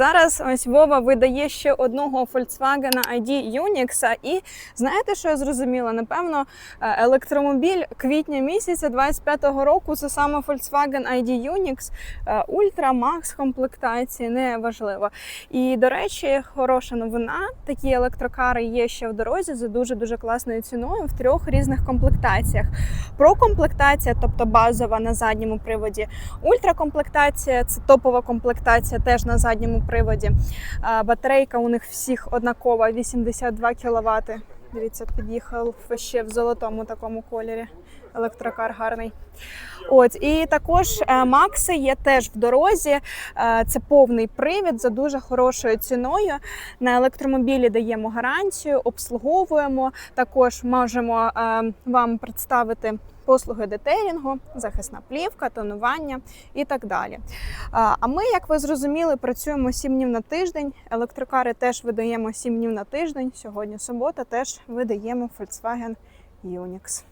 Зараз ось Вова видає ще одного Volkswagen ID Unix. І знаєте, що я зрозуміла? Напевно, е, електромобіль квітня місяця 25-го року це саме Volkswagen ID Unix е, Ultra Max комплектації, неважливо. І до речі, хороша новина. Такі електрокари є ще в дорозі за дуже дуже класною ціною в трьох різних комплектаціях. Про комплектація, тобто базова на задньому приводі, ультракомплектація це топова комплектація, теж на задньому приводі. А, Батарейка у них всіх однакова 82 кВт. Дивіться, під'їхав ще в золотому такому кольорі. Електрокар гарний. От і також е, Макси є теж в дорозі. Е, Це повний привід за дуже хорошою ціною. На електромобілі даємо гарантію, обслуговуємо. Також можемо е, вам представити послуги детейлінгу, захисна плівка, тонування і так далі. А ми, як ви зрозуміли, працюємо 7 днів на тиждень. Електрокари теж видаємо 7 днів на тиждень. Сьогодні субота теж видаємо Volkswagen Unix.